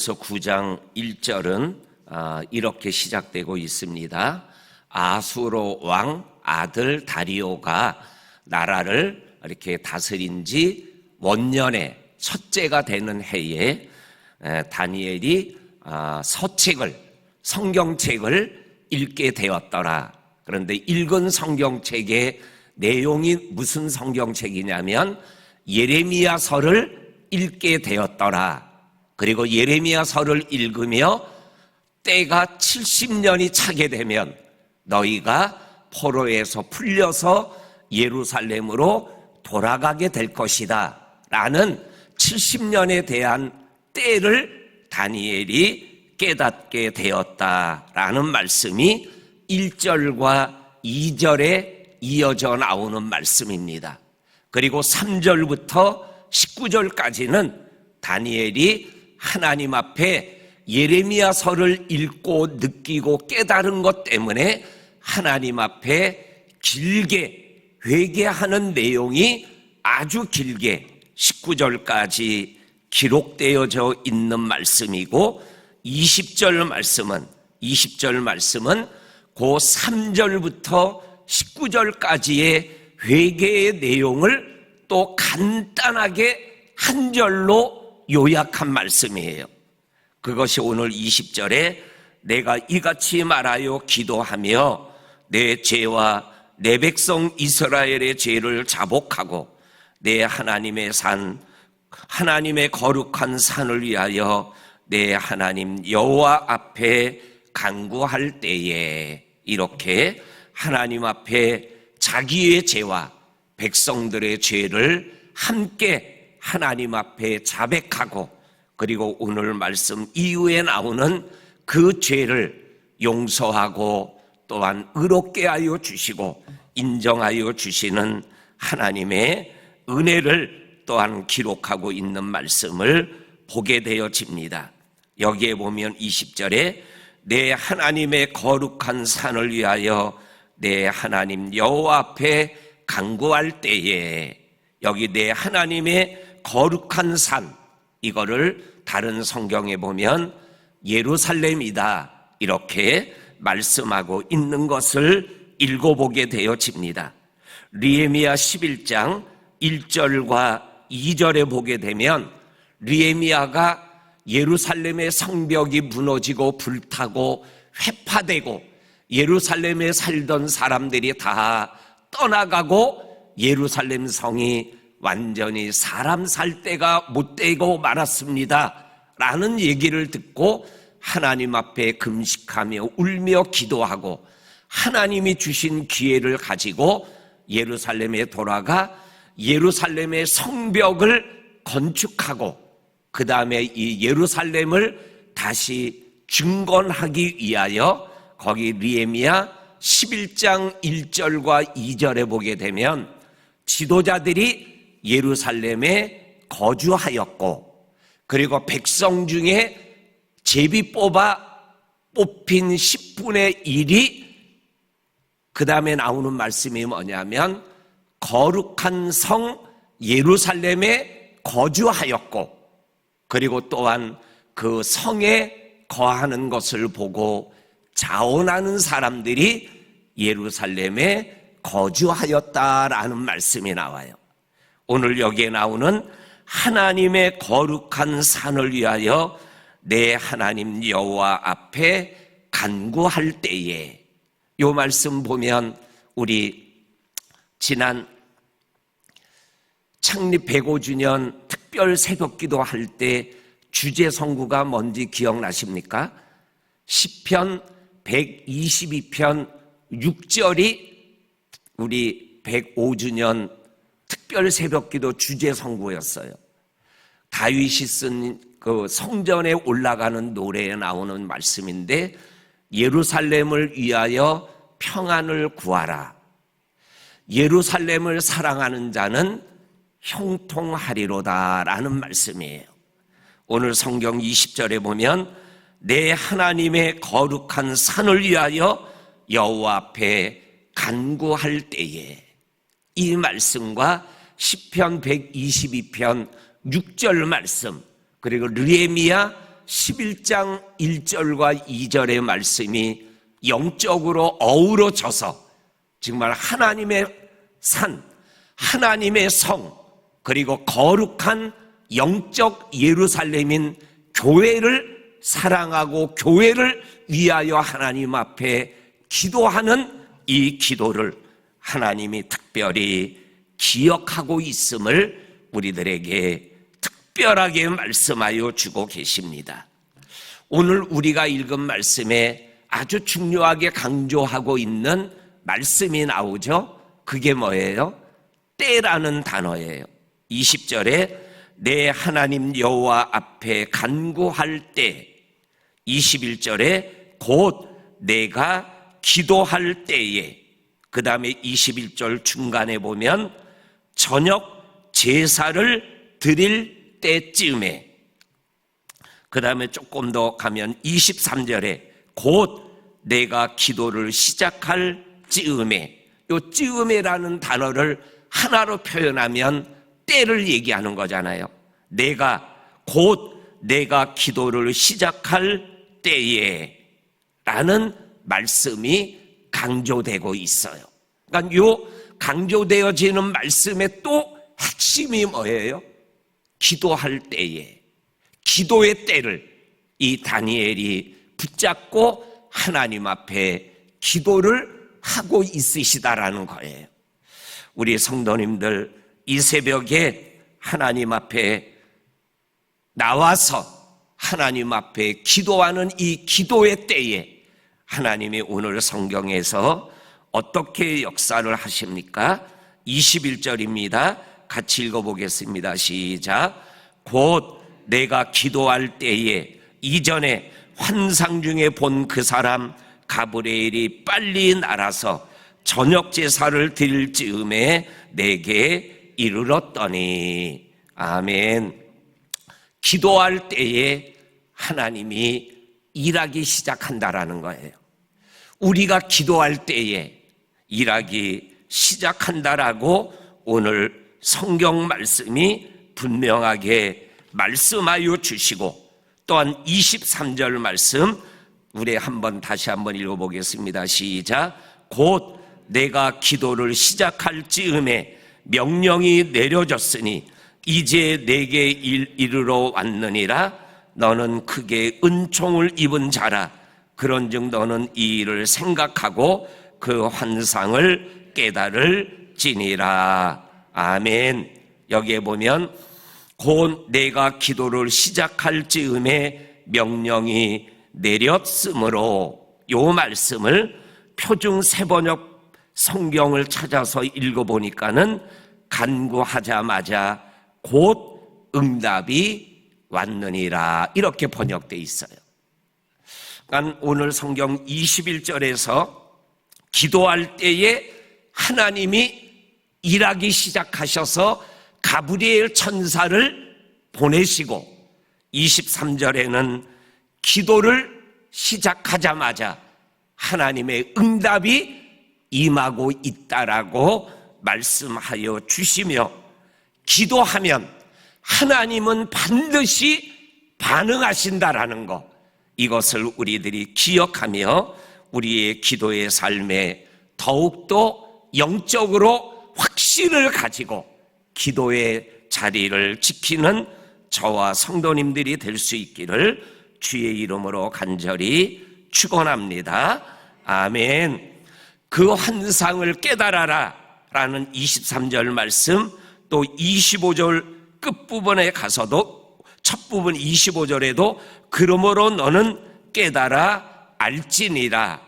그래서 9장 1절은 아, 이렇게 시작되고 있습니다. 아수로 왕 아들 다리오가 나라를 이렇게 다스린 지 원년의 첫째가 되는 해에 에, 다니엘이 아, 서책을 성경책을 읽게 되었더라. 그런데 읽은 성경책의 내용이 무슨 성경책이냐면 예레미야서를 읽게 되었더라. 그리고 예레미야서를 읽으며 때가 70년이 차게 되면 너희가 포로에서 풀려서 예루살렘으로 돌아가게 될 것이다. 라는 70년에 대한 때를 다니엘이 깨닫게 되었다 라는 말씀이 1절과 2절에 이어져 나오는 말씀입니다. 그리고 3절부터 19절까지는 다니엘이 하나님 앞에 예레미야서를 읽고 느끼고 깨달은 것 때문에 하나님 앞에 길게 회개하는 내용이 아주 길게 19절까지 기록되어져 있는 말씀이고 20절 말씀은 20절 말씀은 그 3절부터 19절까지의 회개의 내용을 또 간단하게 한 절로 요약한 말씀이에요. 그것이 오늘 20절에 내가 이같이 말하여 기도하며 내 죄와 내 백성 이스라엘의 죄를 자복하고 내 하나님의 산 하나님의 거룩한 산을 위하여 내 하나님 여호와 앞에 간구할 때에 이렇게 하나님 앞에 자기의 죄와 백성들의 죄를 함께 하나님 앞에 자백하고 그리고 오늘 말씀 이후에 나오는 그 죄를 용서하고 또한 의롭게 하여 주시고 인정하여 주시는 하나님의 은혜를 또한 기록하고 있는 말씀을 보게 되어집니다. 여기에 보면 20절에 내 하나님의 거룩한 산을 위하여 내 하나님 여호와 앞에 간구할 때에 여기 내 하나님의 거룩한 산 이거를 다른 성경에 보면 예루살렘이다 이렇게 말씀하고 있는 것을 읽어보게 되어집니다. 리에미야 11장 1절과 2절에 보게 되면 리에미야가 예루살렘의 성벽이 무너지고 불타고 회파되고 예루살렘에 살던 사람들이 다 떠나가고 예루살렘 성이 완전히 사람 살 때가 못 되고 말았습니다. 라는 얘기를 듣고 하나님 앞에 금식하며 울며 기도하고 하나님이 주신 기회를 가지고 예루살렘에 돌아가 예루살렘의 성벽을 건축하고 그 다음에 이 예루살렘을 다시 증건하기 위하여 거기 리에미야 11장 1절과 2절에 보게 되면 지도자들이 예루살렘에 거주하였고 그리고 백성 중에 제비 뽑아 뽑힌 10분의 1이 그 다음에 나오는 말씀이 뭐냐면 거룩한 성 예루살렘에 거주하였고 그리고 또한 그 성에 거하는 것을 보고 자원하는 사람들이 예루살렘에 거주하였다라는 말씀이 나와요. 오늘 여기에 나오는 하나님의 거룩한 산을 위하여 내 하나님 여호와 앞에 간구할 때에 요 말씀 보면 우리 지난 창립 105주년 특별 새벽 기도 할 때 주제 성구가 뭔지 기억나십니까? 시편 122편 6절이 우리 105주년 특별 새벽기도 주제 성구였어요. 다윗이 쓴 그 성전에 올라가는 노래에 나오는 말씀인데 예루살렘을 위하여 평안을 구하라. 예루살렘을 사랑하는 자는 형통하리로다라는 말씀이에요. 오늘 성경 20절에 보면 내 하나님의 거룩한 산을 위하여 여호와 앞에 간구할 때에 이 말씀과 시편 122편 6절 말씀 그리고 르에미야 11장 1절과 2절의 말씀이 영적으로 어우러져서 정말 하나님의 산, 하나님의 성, 그리고 거룩한 영적 예루살렘인 교회를 사랑하고 교회를 위하여 하나님 앞에 기도하는 이 기도를 하나님이 특별히 기억하고 있음을 우리들에게 특별하게 말씀하여 주고 계십니다. 오늘 우리가 읽은 말씀에 아주 중요하게 강조하고 있는 말씀이 나오죠. 그게 뭐예요? 때라는 단어예요. 20절에 내 하나님 여호와 앞에 간구할 때 21절에 곧 내가 기도할 때에 그 다음에 21절 중간에 보면 저녁 제사를 드릴 때쯤에 그 다음에 조금 더 가면 23절에 곧 내가 기도를 시작할 찌음에 요 찌음에라는 단어를 하나로 표현하면 때를 얘기하는 거잖아요. 내가 곧 내가 기도를 시작할 때에 라는 말씀이 강조되고 있어요. 그러니까 요 강조되어지는 말씀의 또 핵심이 뭐예요? 기도할 때에 기도의 때를 이 다니엘이 붙잡고 하나님 앞에 기도를 하고 있으시다라는 거예요. 우리 성도님들 이 새벽에 하나님 앞에 나와서 하나님 앞에 기도하는 이 기도의 때에 하나님이 오늘 성경에서 어떻게 역사를 하십니까? 21절입니다. 같이 읽어보겠습니다. 시작. 곧 내가 기도할 때에 이전에 환상 중에 본 그 사람 가브레엘이 빨리 날아서 저녁 제사를 드릴 즈음에 내게 이르렀더니 아멘. 기도할 때에 하나님이 일하기 시작한다라는 거예요. 우리가 기도할 때에 일하기 시작한다라고 오늘 성경 말씀이 분명하게 말씀하여 주시고 또한 23절 말씀 우리 한번 다시 한번 읽어보겠습니다. 시작. 곧 내가 기도를 시작할 즈음에 명령이 내려졌으니 이제 내게 이르러 왔느니라 너는 크게 은총을 입은 자라 그런즉 너는 이 일을 생각하고 그 환상을 깨달을 지니라. 아멘. 여기에 보면 곧 내가 기도를 시작할 즈음에 명령이 내렸으므로 요 말씀을 표중 세번역 성경을 찾아서 읽어보니까는 간구하자마자 곧 응답이 왔느니라. 이렇게 번역돼 있어요. 그러니까 오늘 성경 21절에서 기도할 때에 하나님이 일하기 시작하셔서 가브리엘 천사를 보내시고 23절에는 기도를 시작하자마자 하나님의 응답이 임하고 있다라고 말씀하여 주시며 기도하면 하나님은 반드시 반응하신다라는 것 이것을 우리들이 기억하며 우리의 기도의 삶에 더욱더 영적으로 확신을 가지고 기도의 자리를 지키는 저와 성도님들이 될 수 있기를 주의 이름으로 간절히 축원합니다. 아멘. 그 환상을 깨달아라 라는 23절 말씀 또 25절 끝부분에 가서도 첫 부분 25절에도 그러므로 너는 깨달아 알지니라.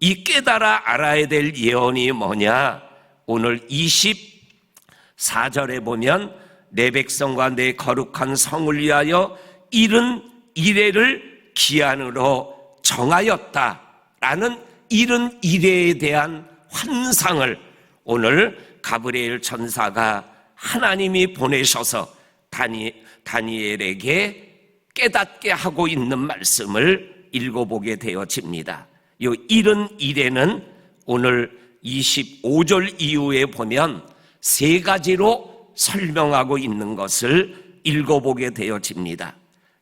이 깨달아 알아야 될 예언이 뭐냐? 오늘 24절에 보면 내 백성과 내 거룩한 성을 위하여 이른 이래를 기한으로 정하였다 라는 이른 이래에 대한 환상을 오늘 가브리엘 천사가 하나님이 보내셔서 다니, 다니엘에게 깨닫게 하고 있는 말씀을 읽어보게 되어집니다. 이 이른 이래는 오늘 25절 이후에 보면 세 가지로 설명하고 있는 것을 읽어보게 되어집니다.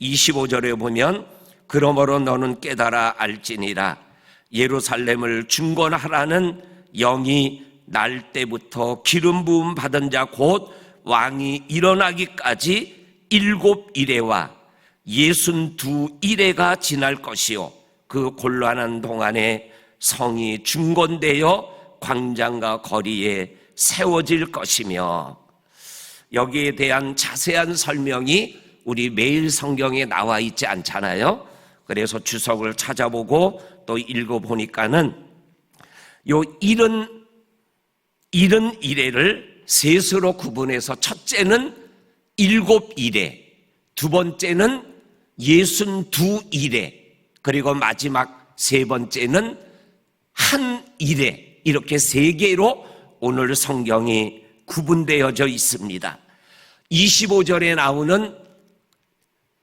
25절에 보면 그러므로 너는 깨달아 알지니라 예루살렘을 중건하라는 영이 날 때부터 기름 부음 받은 자 곧 왕이 일어나기까지 일곱 이래와 예순 두 이래가 지날 것이요 그 곤란한 동안에 성이 중건되어 광장과 거리에 세워질 것이며 여기에 대한 자세한 설명이 우리 매일 성경에 나와 있지 않잖아요. 그래서 주석을 찾아보고 또 읽어보니까는 요 일은 일은 이래를 셋으로 구분해서 첫째는 일곱 이래, 두 번째는 예순 두 이래, 그리고 마지막 세 번째는 한 이래 이렇게 세 개로 오늘 성경이 구분되어져 있습니다. 25절에 나오는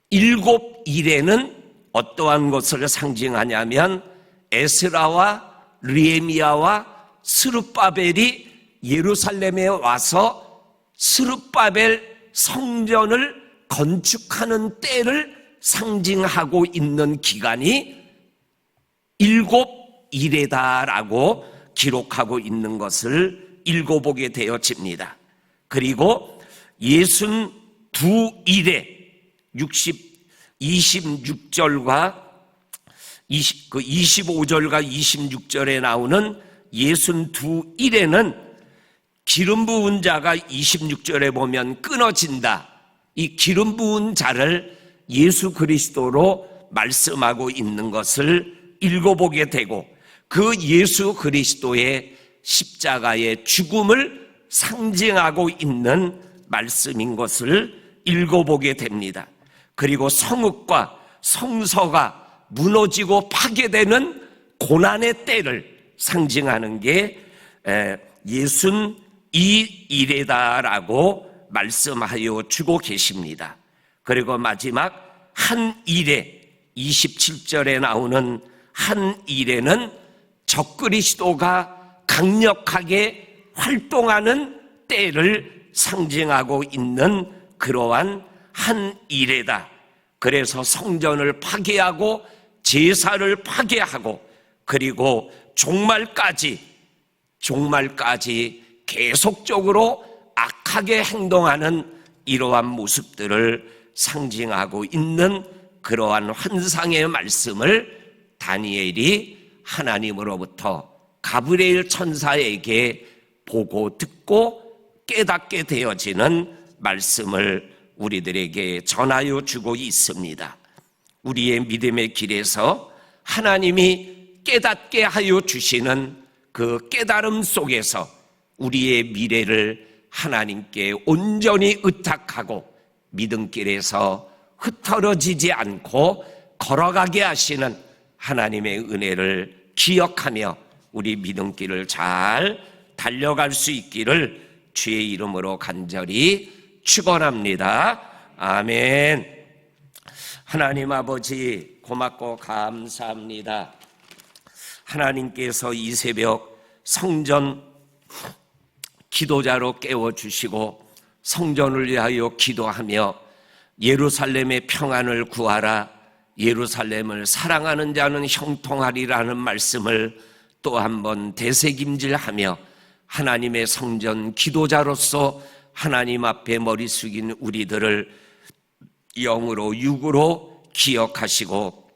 일곱 이래는 어떠한 것을 상징하냐면 에스라와 리에미야와 스룹바벨이 예루살렘에 와서 스룹바벨 성전을 건축하는 때를 상징하고 있는 기간이 일곱 이래다라고 기록하고 있는 것을 읽어보게 되어집니다. 그리고 예순 두 이래 60 26절과 20, 그 25절과 26절에 나오는 예순 두 일에는 기름 부은 자가 26절에 보면 끊어진다. 이 기름 부은 자를 예수 그리스도로 말씀하고 있는 것을 읽어보게 되고 그 예수 그리스도의 십자가의 죽음을 상징하고 있는 말씀인 것을 읽어보게 됩니다. 그리고 성읍과 성서가 무너지고 파괴되는 고난의 때를 상징하는 게 예순 이 일에다라고 말씀하여 주고 계십니다. 그리고 마지막 한 일에 27절에 나오는 한 일에는 적그리스도가 강력하게 활동하는 때를 상징하고 있는 그러한 한 일에다. 그래서 성전을 파괴하고 제사를 파괴하고 그리고 종말까지 종말까지 계속적으로 악하게 행동하는 이러한 모습들을 상징하고 있는 그러한 환상의 말씀을 다니엘이 하나님으로부터 가브리엘 천사에게 보고 듣고 깨닫게 되어지는 말씀을 우리들에게 전하여 주고 있습니다. 우리의 믿음의 길에서 하나님이 깨닫게 하여 주시는 그 깨달음 속에서 우리의 미래를 하나님께 온전히 의탁하고 믿음길에서 흩어지지 않고 걸어가게 하시는 하나님의 은혜를 기억하며 우리 믿음길을 잘 달려갈 수 있기를 주의 이름으로 간절히 축원합니다. 아멘. 하나님 아버지 고맙고 감사합니다. 하나님께서 이 새벽 성전 기도자로 깨워 주시고 성전을 위하여 기도하며 예루살렘의 평안을 구하라 예루살렘을 사랑하는 자는 형통하리라는 말씀을 또 한 번 되새김질하며 하나님의 성전 기도자로서 하나님 앞에 머리 숙인 우리들을 영으로 육으로 기억하시고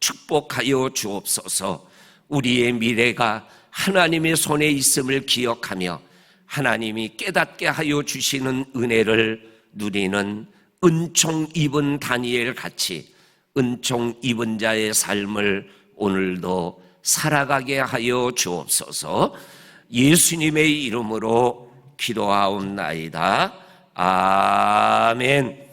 축복하여 주옵소서. 우리의 미래가 하나님의 손에 있음을 기억하며 하나님이 깨닫게 하여 주시는 은혜를 누리는 은총 입은 다니엘 같이 은총 입은 자의 삶을 오늘도 살아가게 하여 주옵소서 예수님의 이름으로 기도하옵나이다. 아멘.